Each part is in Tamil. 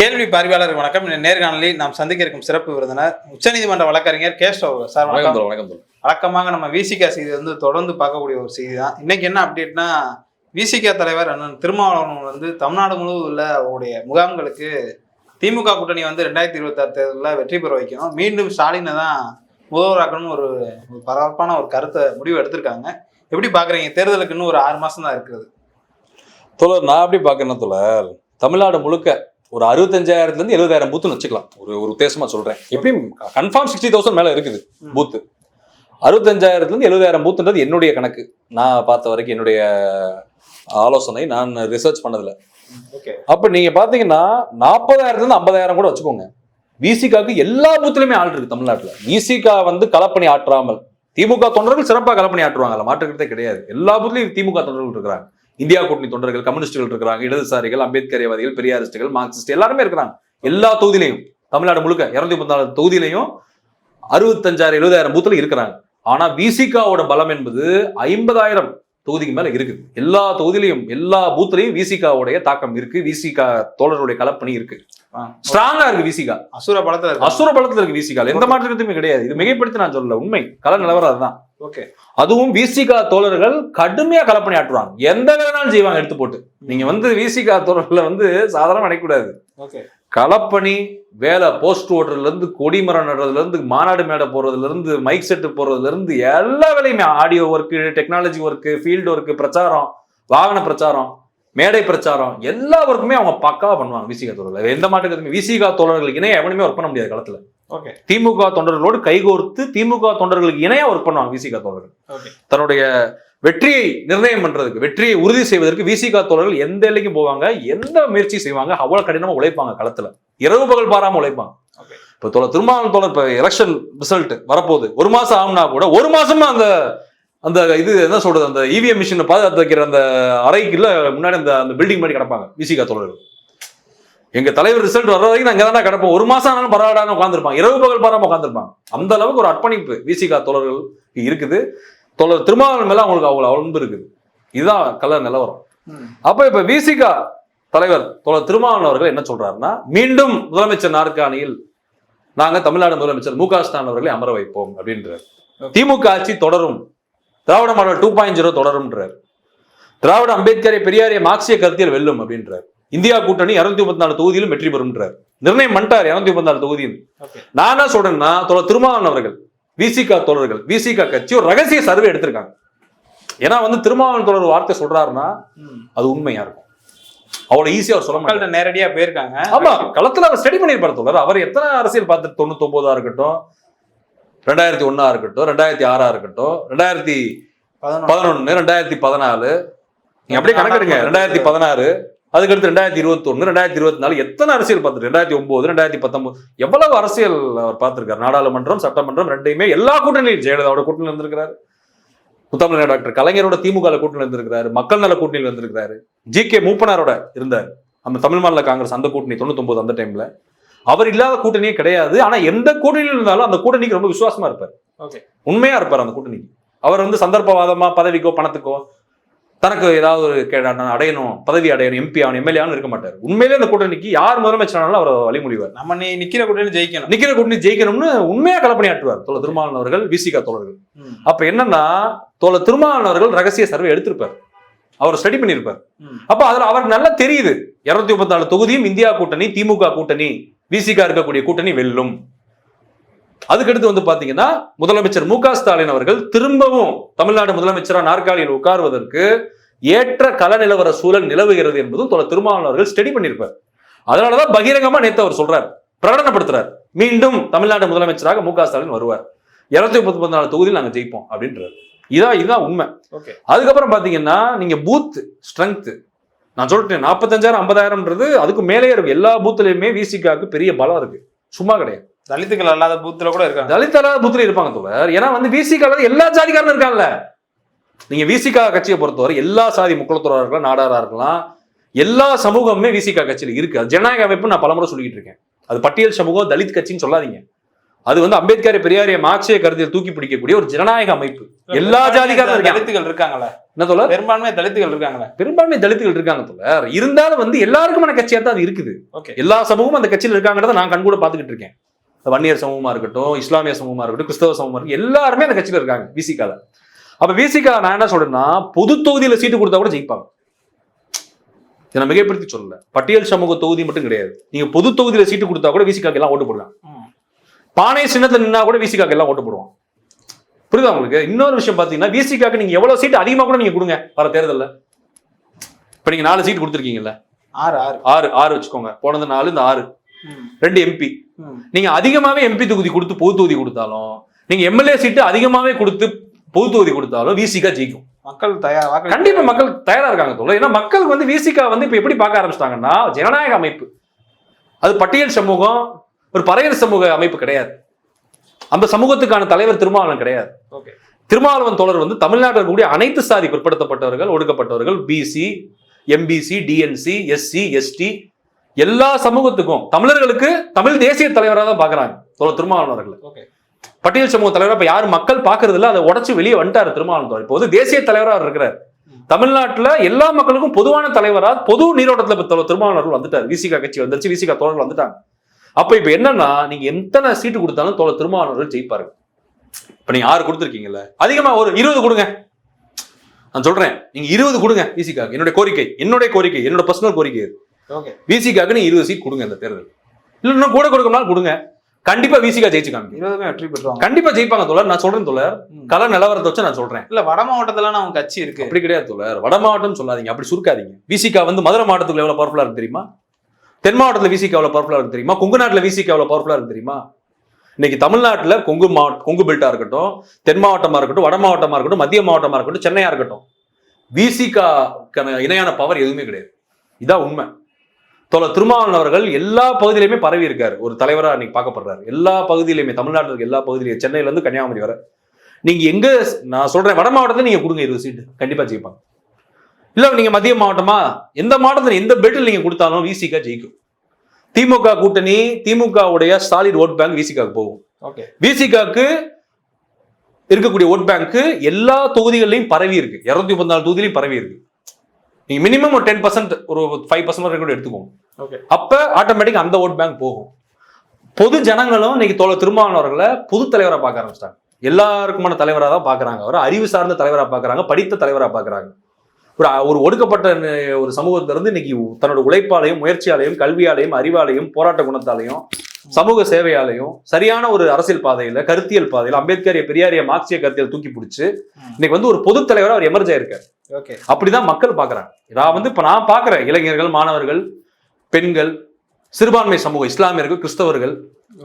கேள்வி பார்வையாளர் வணக்கம். இந்த நேர்காணலில் நாம் சந்திக்க இருக்கும் சிறப்பு விருந்தினர் உச்சநீதிமன்ற வழக்கறிஞர் கேஸ்டோ சார் வணக்கம். வணக்கம். வழக்கமாக நம்ம விசிகா செய்தி வந்து தொடர்ந்து பார்க்கக்கூடிய ஒரு செய்தி தான். இன்னைக்கு என்ன அப்டேட்னா விசிகா தலைவர் அண்ணன் திருமாவளவன் வந்து தமிழ்நாடு முழுவதும் உள்ள அவருடைய முகாம்களுக்கு திமுக கூட்டணி வந்து ரெண்டாயிரத்தி இருபத்தாறு தேர்தலில் வெற்றி பெற வைக்கணும். மீண்டும் ஸ்டாலினை தான் முதல்வராக்கணும்னு ஒரு பரபரப்பான ஒரு கருத்தை முடிவு எடுத்திருக்காங்க. எப்படி பார்க்குறீங்க? தேர்தலுக்கு இன்னும் ஒரு ஆறு மாசம் தான் இருக்குது. தோழர் நான் எப்படி பார்க்கறேன்னா தோழர் தமிழ்நாடு முழுக்க ஒரு அறுபத்தஞ்சாயிரத்துல இருந்து எழுபதாயிரம் பூத்துன்னு வச்சுக்கலாம். ஒரு ஒரு உத்தேசமா சொல்றேன். எப்படியும் கன்ஃபார்ம் சிக்ஸ்டி தௌசண்ட் மேல இருக்குது. பூத்து அறுபத்தஞ்சாயிரத்துல இருந்து எழுபதாயிரம் பூத்துன்றது என்னுடைய கணக்கு. நான் பார்த்த வரைக்கும் என்னுடைய ஆலோசனை நான் ரிசர்ச் பண்ணதுல ஓகே அப்ப நீங்க பாத்தீங்கன்னா நாற்பதாயிரத்துல இருந்து ஐம்பதாயிரம் கூட வச்சுக்கோங்க. விசிகாக்கு எல்லா பூத்துலயுமே ஆள் இருக்கு தமிழ்நாட்டுல. விசிகா வந்து களப்பணி ஆற்றாமல் திமுக தொண்டர்கள் சிறப்பாக களப்பணி ஆற்றுவாங்கல்ல மாற்றுக்கிறதே கிடையாது. எல்லா பூத்துலயும் திமுக தொண்டர்கள் இருக்கிறாங்க. இந்தியா கூட்டணி தொண்டர்கள் கம்யூனிஸ்டுகள் இருக்கிறாங்க இடதுசாரிகள் அம்பேத்கரியவாதிகள் பெரியாரிஸ்டுகள் மார்க்சிஸ்ட் எல்லாருமே இருக்கிறாங்க. எல்லா தொகுதியிலையும் தமிழ்நாடு முழுக்க இருநூத்தி முப்பத்தி நாலு தொகுதியிலையும் அறுபத்தஞ்சாயிரம் எழுபதாயிரம் பூத்துல இருக்கிறாங்க. ஆனா விசிகாவோட பலம் என்பது ஐம்பதாயிரம். தொகுதிக்கு மேல இருக்குது எல்லா தொகுதியிலையும் எல்லா பூத்துலையும் விசிகாவுடைய தாக்கம் இருக்கு. விசிகா தோழருடைய களப்பணி இருக்கு. ஸ்ட்ராங்கா இருக்கு விசிகா அசுர இருக்கு அசுர பலத்துல இருக்கு விசிகா எந்த மாற்றத்துமே கிடையாது. இது மிகைப்படுத்தி நான் சொல்லல. உண்மை. கள நிலவரம் அதுதான். ஓகே அதுவும் விசிகா தோழர்கள் கடுமையா கலப்பணி ஆற்றுவாங்க. எந்த வேலைனாலும் செய்வாங்க எடுத்து போட்டு. நீங்க வந்து விசிகா தோழர்களை வந்து சாதாரண நினைக்கக்கூடாது. ஓகே களப்பணி வேலை போஸ்ட் ஓட்டுறதுல இருந்து கொடிமரம் நடுறதுல இருந்து மாநாடு மேடை போறதுல இருந்து மைக் செட்டு போறதுல இருந்து எல்லா வேலையுமே audio work technology work field work பிரச்சாரம் வாகன பிரச்சாரம் மேடை பிரச்சாரம் எல்லா ஒர்க்குமே அவங்க பக்காவா பண்ணுவாங்க விசிகா தோழர்கள். எந்த மாட்டுக்கு விசிகா தோழர்களுக்கு இணைய எவனுமே ஒர்க் பண்ண முடியாது களத்துல. ஓகே திமுக தொண்டர்களோடு கைகோர்த்து திமுக தொண்டர்களுக்கு இணையா ஒர்க் பண்ணுவாங்க விசிகா தோழர்கள். தன்னுடைய வெற்றியை நிர்ணயம் பண்றதுக்கு வெற்றியை உறுதி செய்வதற்கு விசிகா தோழர்கள் எந்த எல்லைக்கும் போவாங்க எந்த முயற்சி செய்வாங்க அவ்வளவு கடினமா உழைப்பாங்க களத்துல. இரவு பகல் பாராம உழைப்பாங்க. இப்ப தோழர் திருமாவளவன் தோழர் இப்ப எலெக்ஷன் ரிசல்ட் வரப்போகுது. ஒரு மாசம் ஆகுனா கூட ஒரு மாசமா அந்த அந்த இது என்ன சொல்றது அந்த E இவிஎம் மிஷினை பாதுகாத்து வைக்கிற அந்த அறைக்குள்ள முன்னாடி அந்த அந்த பில்டிங் மாதிரி கிடப்பாங்க விசிகா தோழர்கள். எங்க தலைவர் ரிசல்ட் வர்ற வரைக்கும் நாங்க தான் கிடப்போம். ஒரு மாசம் ஆனாலும் பரவாயில்லாம உட்காந்துருப்பாங்க இரவு பகல் பாராம உட்காந்துருப்பாங்க அந்த அளவுக்கு ஒரு அர்ப்பணிப்பு விசிகா தோழர்கள் இருக்குது. தோழர் திருமாவளவன் மேல அவங்களுக்கு அவ்வளவு அன்பு இருக்குது. இதுதான் கலர் நிலவரம். அப்ப இப்ப விசிகா தலைவர் தோழர் திருமாவளவன் அவர்கள் என்ன சொல்றாருன்னா மீண்டும் முதலமைச்சர் நாற்காணியில் நாங்க தமிழ்நாடு முதலமைச்சர் மு க ஸ்டாலின் அவர்களை அமர வைப்போம் அப்படின்றார். திமுக ஆட்சி தொடரும். Dravida model two point zero தொடரும்ன்றார். திராவிட அம்பேத்கரை பெரியாரிய மார்க்சிய கருத்தியல் வெல்லும் அப்படின்றார். இந்தியா கூட்டணி இருநூத்தி முப்பத்தி நாலு தொகுதியிலும் வெற்றி பெறும்ன்றார். நிர்ணயம் பண்ணிட்டார் இருநூத்தி முப்பத்தி நாலு தொகுதியில் நான் என்ன சொல்றேன்னா தோழர் திருமாவளவன் அவர்கள் விசிகா தோழர்கள் விசிகா கட்சி ஒரு ரகசிய சர்வே எடுத்திருக்காங்க. ஏன்னா வந்து திருமாவளவன் தோழர் வார்த்தை சொல்றாருன்னா. அது உண்மையா இருக்கும். அவ்வளவு ஈஸியா அவர் சொல்ல மக்கள்கிட்ட நேரடியா போயிருக்காங்க. ஆமா களத்துல அவர் ஸ்டடி பண்ணியிருப்பார் தோழர் அவர் எத்தனை அரசியல் பார்த்து தொண்ணூத்தி ஒன்பதா இருக்கட்டும் ரெண்டாயிரத்தி ஒண்ணா இருக்கட்டும் ரெண்டாயிரத்தி ஆறா இருக்கட்டும் ரெண்டாயிரத்தி பதினொன்னு. ரெண்டாயிரத்தி பதினாலு. நீங்க அப்படியே கணக்கெடுங்க ரெண்டாயிரத்தி பதினாறு அதுக்கடுத்து ரெண்டாயிரத்தி இருபத்தி ஒண்ணு ரெண்டாயிரத்தி இருபத்தி நாலு எத்தனை அரசியல் பார்த்துட்டு ரெண்டாயிரத்தி ஒன்பது ரெண்டாயிரத்தி பத்தொன்பது எவ்வளவு அரசியல் அவர் பார்த்திருக்காரு? நாடாளுமன்றம் சட்டமன்றம் ரெண்டையுமே எல்லா கூட்டணியும் ஜெயலலிதாவோட கூட்டணியில் இருந்திருக்கிறாரு. முத்தமிழ் டாக்டர் கலைஞரோட திமுக கூட்டணியில் இருந்திருக்கிறாரு. மக்கள் நல கூட்டணியில் இருந்திருக்கிறாரு. ஜி கே மூப்பனாரோட இருந்தார். அந்த தமிழ் மாநில காங்கிரஸ் அந்த கூட்டணி தொண்ணூத்தொன்பது அந்த டைம்ல அவர் இல்லாத கூட்டணியே கிடையாது. ஆனா எந்த கூட்டணியில் இருந்தாலும் அந்த கூட்டணிக்கு ரொம்ப விசுவாசமா இருப்பார். ஓகே. உண்மையா இருப்பார் அந்த கூட்டணிக்கு. அவர் வந்து சந்தர்ப்பவாதமா பதவிக்கோ பணத்துக்கோ தனக்கு ஏதாவது ஒரு அடையணும் பதவி அடையணும் எம்பி ஆகணும் எம்எல்ஏ ஆகணும் இருக்க மாட்டார். உண்மையிலே அந்த கூட்டணிக்கு யார் முதலமைச்சர் ஆனாலும் அவர் வழிமொழிவார் நம்ம நீ நிக்கிற கூட்டணி ஜெயிக்கணும். நிக்கிற கூட்டணி ஜெயிக்கணும்னு உண்மையா கலப்பணி ஆற்றுவார் தோழர் திருமாவளவன் அவர்கள் விசிகா தோழர்கள். அப்ப என்னன்னா தோழர் திருமாவளவன் அவர்கள் ரகசிய சர்வே எடுத்திருப்பார். அவர் ஸ்டடி பண்ணியிருப்பார். அப்ப அதுல அவருக்கு நல்லா தெரியுது. இருநூத்தி முப்பத்தி நாலு தொகுதியும் இந்தியா கூட்டணி திமுக கூட்டணி விசிகா இருக்கக்கூடிய கூட்டணி வெல்லும். அதுக்கடுத்து வந்து பாத்தீங்கன்னா முதலமைச்சர் மு ஸ்டாலின் அவர்கள் திரும்பவும் தமிழ்நாடு முதலமைச்சரா நாற்காலியில் உட்கார்வதற்கு ஏற்ற கள நிலவர சூழல் நிலவுகிறது என்பதும் தோழர் திருமாவளவன் அவர்கள் ஸ்டடி பண்ணியிருப்பார். அதனாலதான் பகிரங்கமா நேத்து அவர் சொல்றார். பிரகடனப்படுத்துறார். மீண்டும் தமிழ்நாடு முதலமைச்சராக மு ஸ்டாலின் வருவார். இருநூத்தி முப்பத்தி நாலு தொகுதியில் நாங்க ஜெயிப்போம் அப்படின்றார். இதான் இதுதான் உண்மை. ஓகே. அதுக்கப்புறம் பாத்தீங்கன்னா நீங்க பூத் ஸ்ட்ரென்த் நான் சொல்லிட்டேன் நாற்பத்தஞ்சாயிரம் ஐம்பதாயிரம்ன்றது அதுக்கு மேலே இருக்கு. எல்லா பூத்துலயுமே விசிகாக்கு பெரிய பலம் இருக்கு. சும்மா கிடையாது. தலித்துக்கள் அல்லாத பூத்துல கூட இருக்காங்க. தலித் அல்லாத பூத்துல இருப்பாங்க தோழர். ஏன்னா வந்து விசிகா எல்லா ஜாதிக்காரனும் இருக்காங்கல்ல. நீங்க விசிகா கட்சியை பொறுத்தவரை எல்லா சாதி முக்குளத்தோரா இருக்கலாம் நாடாரா இருக்கலாம் எல்லா சமூகமுமே விசிகா கட்சியில இருக்கு. அது ஜனநாயக அமைப்பு நான் பலமுறை சொல்லிட்டு இருக்கேன். அது பட்டியல் சமூகம் தலித் கட்சின்னு சொல்லாதீங்க. அது வந்து அம்பேத்கர் பெரியாரிய மார்க்சிய கருத்தில் தூக்கி பிடிக்கக்கூடிய ஒரு ஜனநாயக அமைப்பு. எல்லா ஜாதிக்காரும் இருக்காங்க. தலித்துகள் இருக்காங்கல்ல. என்ன சொல்ல பெரும்பான்மை தலித்துகள் இருக்காங்கல்ல. பெரும்பான்மை தலித்துகள் இருக்காங்க தோழர். இருந்தாலும் வந்து எல்லாருக்குமான கட்சியா தான் அது இருக்குது. எல்லா சமூகமும் அந்த கட்சியில் இருக்காங்கிறத நான் கண்கூட பார்த்துக்கிட்டு இருக்கேன். வன்னியர் சமூகமா இருக்கட்டும் இஸ்லாமிய சமூகமா இருக்கட்டும் கிறிஸ்தவ சமூகமா இருக்கட்டும் எல்லாருமே அந்த கட்சியில இருக்காங்க விசிகால அப்ப விசிகா நான் என்ன சொல்றேன்னா பொது தொகுதியில சீட்டு கொடுத்தா கூட ஜெயிப்பாங்க. இதை நான் மிகைப்படுத்தி சொல்லல. பட்டியல் சமூக தொகுதி மட்டும் கிடையாது. நீங்க பொது தொகுதியில சீட்டு கொடுத்தா கூட விசிகாக்கு எல்லாம் ஓட்டு ம். பானை சின்னத்துல நின்னா கூட விசிகாக்கு எல்லாம் ஓட்டு போடுவான். புரியுதா உங்களுக்கு? இன்னொரு விஷயம் பாத்தீங்கன்னா விசிகாக்கு நீங்க எவ்வளவு சீட் அதிகமா கூட நீங்க கொடுங்க வர தேர்தல்ல. இப்ப நீங்க நாலு சீட் கொடுத்துருக்கீங்கல்ல? ஆறு ஆறு. ஆறு ஆறு வச்சுக்கோங்க. போனது நாலு இந்த ஆறு. ரெண்டு எம்பி. நீங்க அதிகமாவே எம்பி தொகுதி கொடுத்து பொது தொகுதி கொடுத்தாலும் நீங்க எம்எல்ஏ சீட்டு அதிகமாவே கொடுத்து பொது தொகுதி கொடுத்தாலும் விசிகா ஜெயிக்கும். மக்கள் தயார் கண்டிப்பா மக்கள் தயாரா இருக்காங்க தோழர். ஏன்னா மக்களுக்கு வந்து விசிகா வந்து இப்ப எப்படி பார்க்க ஆரம்பிச்சிட்டாங்கன்னா ஜனநாயக அமைப்பு. அது பட்டியல் சமூகம் ஒரு பறையர் சமூக அமைப்பு கிடையாது. அந்த சமூகத்துக்கான தலைவர் திருமாவளவன் கிடையாது. ஓகே. திருமாவளவன் தோழர் வந்து தமிழ்நாட்டில் இருக்கக்கூடிய அனைத்து சாதி பிற்படுத்தப்பட்டவர்கள் ஒடுக்கப்பட்டவர்கள் BC MBC DNC SC ST எல்லா சமூகத்துக்கும் தமிழர்களுக்கு தமிழ் தேசிய தலைவராக தான் பாக்குறாங்க. ஓகே. பட்டியல் சமூக தலைவரா இப்ப யாரும் மக்கள் பாக்குறது இல்ல அதை உடைச்சு வெளியே வந்துட்டாரு திருமாவளவன் இப்போ வந்து தேசிய தலைவரா அவர் இருக்கிறார் தமிழ்நாட்டுல எல்லா மக்களுக்கும் பொதுவான தலைவரா பொது நீரோட்டத்துல திருமாவளவர்கள் வந்துட்டார். விசிகா கட்சி வந்துருச்சு விசிகா தோழர்கள் வந்துட்டாங்க. அப்ப இப்ப என்னன்னா நீங்க எத்தனை சீட்டு கொடுத்தாலும் தோழர் திருமாவளவர்கள் ஜெயிப்பாரு இப்ப நீங்க ஆறு கொடுத்துருக்கீங்கல்ல அதிகமா ஒரு இருபது கொடுங்க. நான் சொல்றேன் நீங்க இருபது கொடுங்க விசிகாக்கு என்னுடைய கோரிக்கை என்னுடைய கோரிக்கை என்னோட பர்சனல் கோரிக்கை விசிகாக்கு இருபது சீட் கொடுங்க இந்த தேர்தல். இல்ல இன்னும் கூட கொடுக்கணும்னாலும் கொடுங்க. கண்டிப்பா விசிகா ஜெயிச்சு காமிங்க. இருபதுமே வெற்றி பெற்றுவாங்க. கண்டிப்பா ஜெயிப்பாங்க தோழர். நான் சொல்றேன் தோழர். கல நிலவரத்தை வச்சு நான் சொல்றேன். இல்ல வட மாவட்டத்துல அவங்க கட்சி இருக்கு. அப்படி கிடையாது தோழர். வட மாவட்டம் சொல்லாதீங்க. அப்படி சுருக்காதீங்க. விசிகா வந்து மதுரை மாவட்டத்துக்குள்ள எவ்வளவு பவர்ஃபுல்லா இருக்கு தெரியுமா? தென் மாவட்டத்துல விசிகா எவ்வளவு பவர்ஃபுல்லா இருக்கு தெரியுமா? கொங்கு நாட்டுல விசிகா எவ்வளவு பவர்ஃபுல்லா இருக்கு தெரியுமா? இன்னைக்கு தமிழ்நாட்டுல கொங்கு மாவட்ட கொங்கு பெல்ட்டா இருக்கட்டும் தென் மாவட்டமா இருக்கட்டும் வட மாவட்டமா இருக்கட்டும் மத்திய மாவட்டமா இருக்கட்டும் சென்னையா இருக்கட்டும். விசிகா இணையான பவர் எதுவுமே கிடையாது. இதான் உண்மை. தோழர் திருமாவளவன் அவர்கள் எல்லா பகுதியிலுமே பரவி இருக்காரு. ஒரு தலைவரா இன்னைக்கு பார்க்கப்படுறாரு. எல்லா பகுதியிலுமே தமிழ்நாட்டில் இருக்க எல்லா பகுதியிலும் சென்னையில இருந்து கன்னியாகுமரி வரை. நீங்க எங்க நான் சொல்றேன் வட மாவட்டத்துல நீங்க கொடுங்க இருபது சீட்டு. கண்டிப்பா ஜெயிப்பாங்க. இல்ல நீங்க மத்திய மாவட்டமா? எந்த மாவட்டத்துல எந்த பெல்ட்டில் நீங்க கொடுத்தாலும் விசிகா ஜெயிக்கும். திமுக கூட்டணி திமுகவுடைய சாலிட் ஓட் பேங்க் விசிகாக்கு போகும். ஓகே விசிகாக்கு இருக்கக்கூடிய ஓட் பேங்க் எல்லா தொகுதிகள்லையும் பரவி இருக்கு. இருநூத்தி முப்பத்தி நாலு தொகுதியிலையும் பரவி இருக்கு. நீங்க மினிமம் ஒரு டென் பர்சன்ட் ஒரு ஃபைவ் பர்சன்ட் வரைக்கும் கூட எடுத்துக்கோங்க. ஓகே அப்ப ஆட்டோமேட்டிக் அந்த ஓட் பேங்க் போகும். பொது ஜனங்களும் இன்னைக்கு தோழர் திருமாவளவர்களை பொது தலைவரா பார்க்க ஆரம்பிச்சிட்டாங்க. எல்லாருக்குமான தலைவரா தான் பாக்குறாங்க அவர். அறிவு சார்ந்த தலைவரா பார்க்கறாங்க படித்த தலைவரா பார்க்கறாங்க. ஒரு ஒரு ஒடுக்கப்பட்ட ஒரு சமூகத்திலிருந்து இன்னைக்கு தன்னோட உழைப்பாலையும் முயற்சியாலையும் கல்வியாலையும் அறிவாலையும் போராட்ட குணத்தாலையும் சமூக சேவையாலையும் சரியான ஒரு அரசியல் பாதையில கருத்தியல் பாதையில அம்பேத்கரிய பெரியாரிய மார்க்சிய கருத்தியல் தூக்கி பிடிச்சு இன்னைக்கு வந்து ஒரு பொது தலைவரா அவர் எமர்ஜ் ஆயிருக்காரு. ஓகே. அப்படிதான் மக்கள் பாக்குறாங்க. நான் வந்து இப்ப நான் பாக்குறேன். இளைஞர்கள் மாணவர்கள் பெண்கள் சிறுபான்மை சமூகம் இஸ்லாமியர்கள் கிறிஸ்தவர்கள்.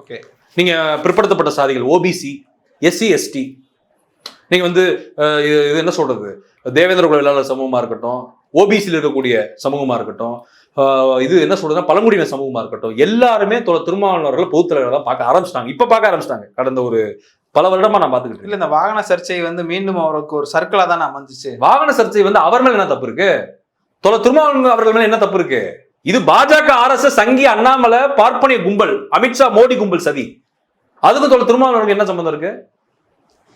ஓகே. நீங்க பிற்படுத்தப்பட்ட சாதிகள் ஓபிசி எஸ்சி எஸ்டி நீங்க வந்து இது என்ன சொல்றது? தேவேந்திர குல வேளாளர் சமூகமா இருக்கட்டும் ஓபிசியில் இருக்கக்கூடிய சமூகமா இருக்கட்டும் இது என்ன சொல்றதுன்னா பழங்குடியின சமூகமா இருக்கட்டும் எல்லாருமே திருமாவளவர்கள் பொதுத் தலைவரை தான் பார்க்க ஆரம்பிச்சிட்டாங்க. இப்ப பார்க்க ஆரம்பிச்சிட்டாங்க. கடந்த ஒரு பல வருடமா நான் பார்த்துக்கிட்டு இருக்கேன். இல்ல இந்த வாகன சர்ச்சை வந்து மீண்டும் அவருக்கு ஒரு சர்க்கிளா தான் அமைஞ்சிச்சு. வாகன சர்ச்சை வந்து அவர் மேல என்ன தப்பு இருக்கு? தொலை திருமாவளவன் அவர்கள் மேல என்ன தப்பு இருக்கு? இது பாஜக ஆர்எஸ்எஸ் சங்கி அண்ணாமலை பார்ப்பனிய கும்பல் அமித்ஷா மோடி கும்பல் சதி. அதுக்கு தொலை திருமாவளவனுக்கு என்ன சம்பந்தம் இருக்கு?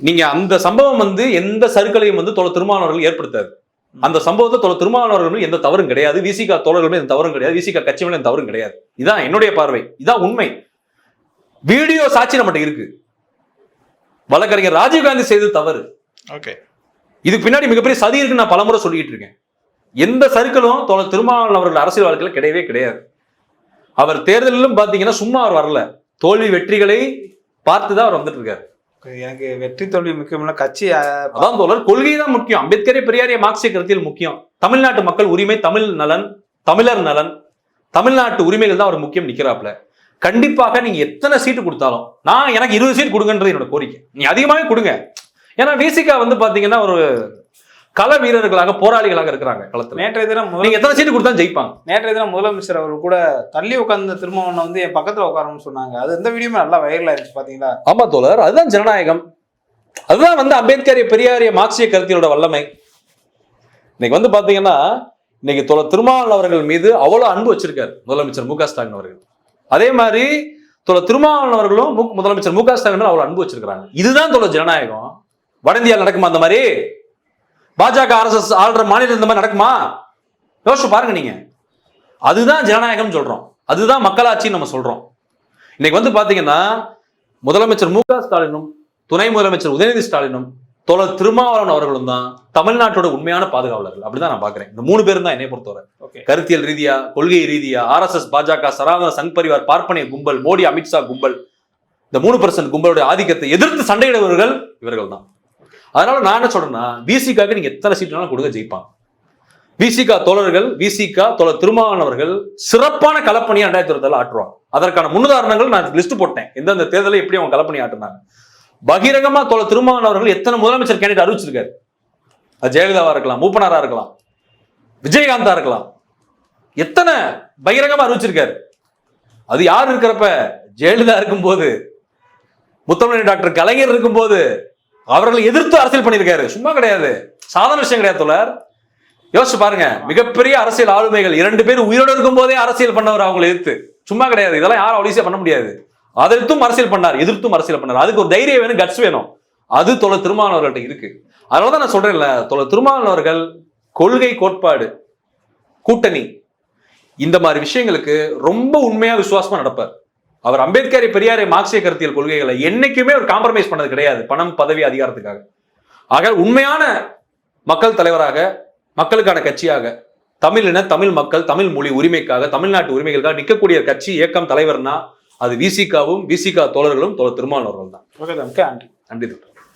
நீங்க அந்த சம்பவம் வந்து எந்த சருக்களையும் வந்து தொலை திருமாவளவர்கள் ஏற்படுத்தாது. அந்த சம்பவத்தை திருமாவளவர்கள் எந்த தவறும் கிடையாது. விசிகா தோழர்கள் எந்த தவறும் கிடையாது. விசிகா கட்சி மேல எந்த தவறும் கிடையாது. இதான் என்னுடைய பார்வை. இதான் உண்மை. வீடியோ சாட்சி நம்மகிட்ட இருக்கு. வழக்கறிஞர் ராஜீவ்காந்தி செய்தது தவறு. ஓகே. இதுக்கு பின்னாடி மிகப்பெரிய சதி இருக்குன்னு நான் பலமுறை சொல்லிட்டு இருக்கேன். எந்த சருக்களும் திருமாவளவன் அவர்கள் அரசியல் வாழ்க்கையில கிடையவே கிடையாது. அவர் தேர்தலிலும் பாத்தீங்கன்னா சும்மா அவர் வரல. தோல்வி வெற்றிகளை பார்த்து தான் அவர் வந்துட்டு இருக்காரு. எனக்கு வெற்றி தோல்வி முக்கியம் கட்சி அதான் தோழர் கொள்கை தான் முக்கியம். அம்பேத்கரே பெரியாரிய மார்க்சிய கருத்தியல் முக்கியம். தமிழ்நாட்டு மக்கள் உரிமை தமிழ் நலன் தமிழர் நலன் தமிழ்நாட்டு உரிமைகள் தான் அவர் முக்கியம் நிக்கிறாப்ல கண்டிப்பாக நீங்க எத்தனை சீட்டு கொடுத்தாலும் நான் எனக்கு இருபது சீட் கொடுங்கன்றது என்னோட கோரிக்கை. நீ அதிகமாவே கொடுங்க. ஏன்னா விசிகா வந்து பாத்தீங்கன்னா ஒரு கள வீரர்களாக போராளிகளாக இருக்கிறாங்க களத்துல. நேற்றைய தினம் நீங்க எத்தனை சீட்டு கொடுத்தாலும் ஜெயிப்பாங்க. நேற்றைய தினம் முதலமைச்சர் அவர் கூட தள்ளி உட்கார்ந்த திருமாவளவன் வந்து என் பக்கத்துல உட்காரணும்னு சொன்னாங்க. அது இந்த வீடியோமே நல்லா வைரல் ஆயிருச்சு பாத்தீங்களா? ஆமா தோழர் அதுதான் ஜனநாயகம். அதுதான் வந்து அம்பேத்கரிய பெரியாரிய மார்க்சிய கருத்தியலோட வல்லமை. இன்னைக்கு வந்து பாத்தீங்கன்னா இன்னைக்கு தோழர் திருமாவளவன் அவர்கள் மீது அவ்வளவு அன்பு வச்சிருக்காரு முதலமைச்சர் மு க ஸ்டாலின் அவர்கள். அதே மாதிரி தோழர் திருமாவளவன் அவர்களும் முதலமைச்சர் மு க ஸ்டாலின் அவ்வளவு அன்பு வச்சிருக்காங்க இதுதான் தோழர் ஜனநாயகம். வட இந்தியாவில் நடக்குமா அந்த மாதிரி? பாஜக ஆர்எஸ்எஸ் ஆள்ற மாநிலம் இந்த மாதிரி நடக்குமா? யோசிச்சு பாருங்க நீங்க. அதுதான் ஜனநாயகம் சொல்றோம். அதுதான் மக்களாட்சின்னு நம்ம சொல்றோம். இன்னைக்கு வந்து பாத்தீங்கன்னா முதலமைச்சர் மு க ஸ்டாலினும் துணை முதலமைச்சர் உதயநிதி ஸ்டாலினும் தோழர் திருமாவளவன் அவர்களும் தான் தமிழ்நாட்டோட உண்மையான பாதுகாவலர்கள். அப்படிதான் நான் பாக்குறேன். இந்த மூணு பேரும் தான் என்னை பொறுத்தவரை. ஓகே. கருத்தியல் ரீதியா கொள்கை ரீதியா ஆர்எஸ்எஸ் பாஜக சனாதன சங் பரிவார் பார்ப்பனிய கும்பல் மோடி அமித்ஷா கும்பல் இந்த மூணு பர்சன்ட் கும்பலுடைய ஆதிக்கத்தை எதிர்த்து சண்டையிடுபவர்கள் இவர்கள் தான் அதனால நான் என்ன சொல்றேன்னா விசிகாக்கு நீங்க எத்தனை சீட்டுனாலும் கொடுக்க ஜெயிப்பாங்க. விசிகா தோழர்கள் விசிகா தோழர் திருமாவனவர்கள் சிறப்பான கலப்பணியை ரெண்டாயிரத்தி இருபத்தாறு ஆற்றுவாங்க. அதற்கான முன்னுதாரணங்கள் நான் லிஸ்ட் போட்டேன். எந்தெந்த தேர்தலில் எப்படி அவங்க கலப்பணி ஆட்டுனாங்க பகிரங்கமா தோழர் திருமாவனவர்கள் எத்தனை முதலமைச்சர் கேண்டிடேட் அறிவிச்சிருக்காரு. அது ஜெயலலிதாவா இருக்கலாம் மூப்பனாரா இருக்கலாம் விஜயகாந்தா இருக்கலாம். எத்தனை பகிரங்கமா அறிவிச்சிருக்காரு. அது யார் இருக்கிறப்ப? ஜெயலலிதா இருக்கும்போது முத்தமிழ் டாக்டர் கலைஞர் இருக்கும்போது அவர்களை எதிர்த்து அரசியல் பண்ணியிருக்காரு. சும்மா கிடையாது. சாதாரண விஷயம் கிடையாது தோழர். யோசிச்சு பாருங்க. மிகப்பெரிய அரசியல் ஆளுமைகள் இரண்டு பேர் உயிரோடு இருக்கும் போதே அரசியல் பண்ணவர் அவங்களை எதிர்த்து. சும்மா கிடையாது. இதெல்லாம் யாரும் அவ்வளோ பண்ண முடியாது. அதற்கும் அரசியல் பண்ணார். எதிர்த்தும் அரசியல் பண்ணார். அதுக்கு ஒரு தைரியம் வேணும் கட்ஸ் வேணும். அது தொலை திருமாவளவர்கள்ட்ட இருக்கு. அதனாலதான் நான் சொல்றேன்ல தொலை திருமாவளவர்கள் கொள்கை கோட்பாடு கூட்டணி இந்த மாதிரி விஷயங்களுக்கு ரொம்ப உண்மையா விசுவாசமா நடப்பார். அவர் அம்பேத்கரை பெரியாரை மார்க்சிய கருத்தியல் கொள்கைகளை என்னைக்குமே ஒரு காம்ப்ரமைஸ் பண்ணது கிடையாது பணம் பதவி அதிகாரத்துக்காக. ஆக உண்மையான மக்கள் தலைவராக மக்களுக்கான கட்சியாக தமிழின தமிழ் மக்கள் தமிழ் மொழி உரிமைக்காக தமிழ்நாட்டு உரிமைகளுக்காக நிற்கக்கூடிய கட்சி இயக்கம் தலைவர்னா அது விசிகாவும் விசிகா தோழர்களும் தோழர் திருமாவளவர்கள் தான் நன்றி தோழர்.